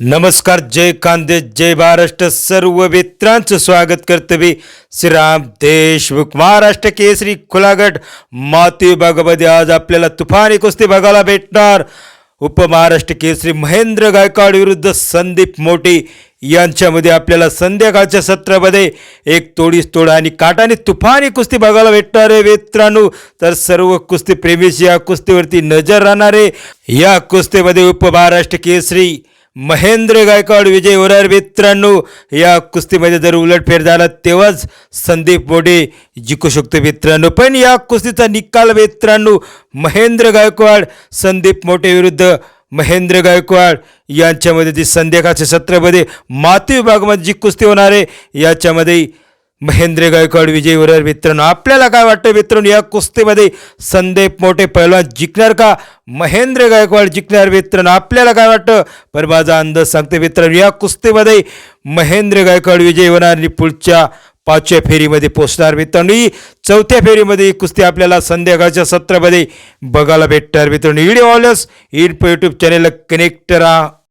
नमस्कार जय कांदे जय महाराष्ट्र सर्व मित्रांचं स्वागत करतो मी श्रीराम देशमुख महाराष्ट्र केसरी खुलागट माती भागामध्ये आज आपल्याला तुफानी कुस्ती बघायला भेटणार. उपमहाराष्ट्र केसरी महेंद्र गायकवाड विरुद्ध संदीप मोठी यांच्यामध्ये आपल्याला संध्याकाळच्या सत्रामध्ये एक तोडीस तोड आणि काटाने तुफानी कुस्ती बघायला भेटणार आहे मित्रांनो. तर सर्व कुस्ती प्रेमीस या कुस्तीवरती नजर राहणार आहे. या कुस्तीमध्ये उपमहाराष्ट्र केसरी महेंद्र गायकवाड विजय होणार मित्रांनो या कुस्तीमध्ये जर उलटफेर झाला तेव्हाच संदीप मोडे जिंकू शकतो मित्रांनो. पण या कुस्तीचा निकाल मित्रांनो महेंद्र गायकवाड संदीप मोठे विरुद्ध महेंद्र गायकवाड यांच्यामध्ये जी संध्याकाळच्या सत्रामध्ये माती विभागामध्ये जी कुस्ती होणार आहे याच्यामध्ये महेंद्र गायकवाड विजय होणार मित्रांनो आपल्याला काय वाटतं मित्रांनो या कुस्तीमध्ये संदीप मोठे पहिलवान जिंकणार का? महेंद्र गायकवाड जिंकणार मित्रांनो आपल्याला काय वाटतं? पण माझा अंदाज सांगते मित्रांनो या कुस्तीमध्ये महेंद्र गायकवाड विजय होणार आणि पुढच्या पाचव्या फेरीमध्ये पोचणार मित्रांनो. ही चौथ्या फेरीमध्ये ही कुस्ती आपल्याला संध्याकाळच्या सत्रामध्ये बघायला भेटणार मित्रांनो. व्हिडिओ ऑलस इन यूट्यूब चॅनेलला कनेक्ट राहा.